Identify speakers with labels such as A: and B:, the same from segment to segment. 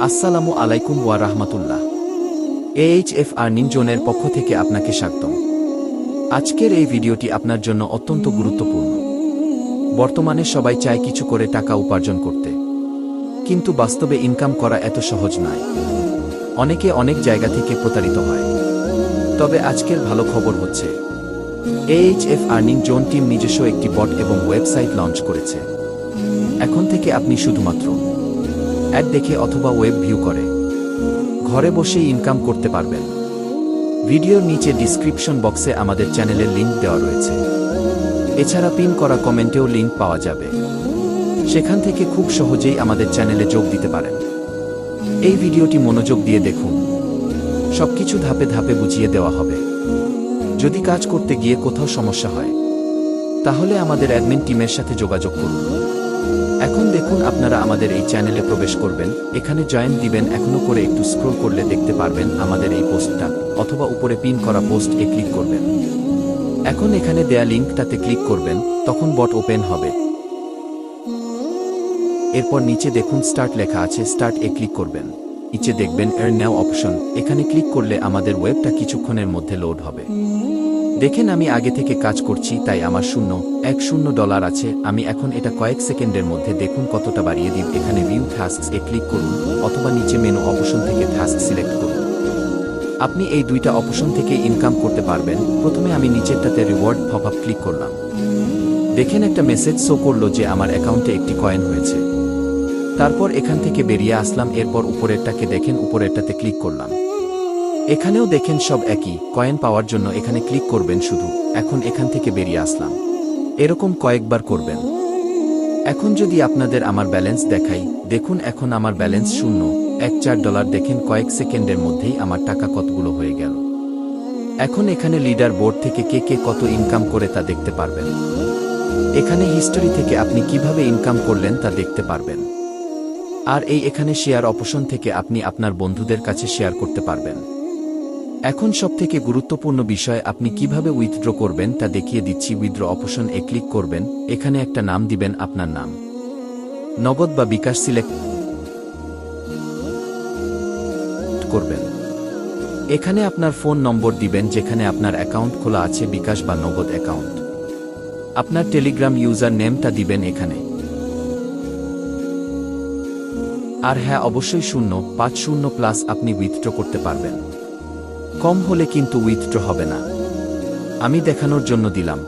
A: আসসালামু আলাইকুম ওয়া রাহমাতুল্লাহ। এইচএফ আর্নিং জোনের পক্ষ থেকে আপনাকে স্বাগতম। আজকের এই ভিডিওটি আপনার জন্য অত্যন্ত গুরুত্বপূর্ণ। বর্তমানে সবাই চায় কিছু করে টাকা উপার্জন করতে। কিন্তু বাস্তবে ইনকাম করা এত সহজ নয়। অনেকে অনেক জায়গা থেকে প্রতারিত হয়। তবে আজকের ভালো খবর হচ্ছে এইচএফ আর্নিং জোন টিম নিজস্ব একটি বট এবং ওয়েবসাইট লঞ্চ করেছে। এখন থেকে আপনি শুধুমাত্র অ্যাড দেখে অথবা ওয়েব ভিউ করে। ঘরে বসেই ইনকাম করতে পারবেন। ভিডিওর নিচে ডিসক্রিপশন বক্সে আমাদের চ্যানেলের লিঙ্ক দেওয়া রয়েছে। এছাড়া পিন করা কমেন্টেও লিঙ্ক পাওয়া যাবে। সেখান থেকে খুব সহজেই আমাদের চ্যানেলে যোগ দিতে পারেন। এই ভিডিওটি মনোযোগ দিয়ে দেখুন। সবকিছু ধাপে ধাপে বুঝিয়ে দেওয়া হবে। যদি কাজ করতে গিয়ে কোথাও সমস্যা হয়, তাহলে আমাদের অ্যাডমিন টিমের সাথে যোগাযোগ করুন। এখন দেখুন আপনারা আমাদের এই চ্যানেলে প্রবেশ করবেন, এখানে জয়েন দিবেন, এখনও করে একটু স্ক্রল করলে দেখতে পারবেন আমাদের এই পোস্টটা, অথবা উপরে পিন করা পোস্ট এ ক্লিক করবেন। এখন এখানে দেয়া লিঙ্কটাতে ক্লিক করবেন, তখন বট ওপেন হবে। এরপর নিচে দেখুন স্টার্ট লেখা আছে, স্টার্ট এ ক্লিক করবেন। নিচে দেখবেন এর নেও অপশন, এখানে ক্লিক করলে আমাদের ওয়েবটা কিছুক্ষণের মধ্যে লোড হবে। দেখেন আমি আগে থেকে কাজ করছি, তাই আমার শূন্য, এক শূন্য ডলার আছে, আমি এখন এটা কয়েক সেকেন্ডের মধ্যে দেখুন কতটা বাড়িয়ে দিই এখানে ভিউ টাস্কস এ ক্লিক করুন, অথবা নিচে মেনু অপশন থেকে টাস্ক সিলেক্ট করুন। আপনি এই দুইটা অপশন থেকে ইনকাম করতে পারবেন, প্রথমে আমি নিচেরটাতে রিওয়ার্ড পপ আপ ক্লিক করলাম। দেখেন একটা মেসেজ শো করল যে আমার অ্যাকাউন্টে একটি কয়েন হয়েছে। তারপর এখান থেকে বেরিয়ে আসলাম, এরপর উপরেরটাকে দেখেন, উপরেরটাতে ক্লিক করলাম। এখানেও দেখেন সব একই, কয়েন পাওয়ার জন্য এখানে ক্লিক করবেন শুধু, এখন এখান থেকে বেরিয়ে আসলাম। এরকম কয়েকবার করবেন। এখন যদি আপনাদের আমার ব্যালেন্স দেখাই, দেখুন এখন আমার ব্যালেন্স শূন্য, এক চার ডলার দেখেন কয়েক সেকেন্ডের মধ্যেই আমার টাকা কতগুলো হয়ে গেল। এখন এখানে লিডার বোর্ড থেকে কে কে কত ইনকাম করে তা দেখতে পারবেন। এখানে হিস্টোরি থেকে আপনি কীভাবে ইনকাম করলেন তা দেখতে পারবেন। আর এই এখানে শেয়ার অপশন থেকে আপনি আপনার বন্ধুদের কাছে শেয়ার করতে পারবেন। এখন সবথেকে গুরুত্বপূর্ণ বিষয়, আপনি কীভাবে উইথড্র করবেন তা দেখিয়ে দিচ্ছি। উইথড্র অপশন এ ক্লিক করবেন, এখানে একটা নাম দিবেন আপনার নাম। নগদ বা বিকাশ সিলেক্ট করবেন। এখানে আপনার ফোন নম্বর দিবেন, যেখানে আপনার অ্যাকাউন্ট খোলা আছে, বিকাশ বা নগদ অ্যাকাউন্ট আপনার টেলিগ্রাম ইউজার নেমটা দিবেন এখানে। আর হ্যাঁ অবশ্যই শূন্য, পাঁচ শূন্য প্লাস আপনি উইথড্র করতে পারবেন। কম হলে কিন্তু উইথড্র হবে না। আমি দেখানোর জন্য দিলাম।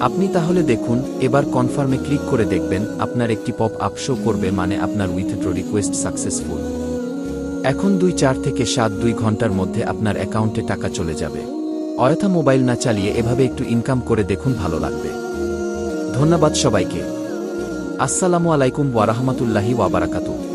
A: আপনি তাহলে দেখুন, এবার কনফার্মে ক্লিক করে দেখবেন, আপনার একটি পপ আপ শো করবে মানে আপনার উইথড্র রিকোয়েস্ট সাকসেসফুল এখন দুই চার থেকে সাত দুই ঘণ্টার মধ্যে আপনার অ্যাকাউন্টে টাকা চলে যাবে। অয়থা মোবাইল না চালিয়ে এভাবে একটু ইনকাম করে দেখুন, ভালো লাগবে। ধন্যবাদ সবাইকে। আসসালামু আলাইকুম ওয়ারাহমাতুল্লাহি ওয়াবারাকাতু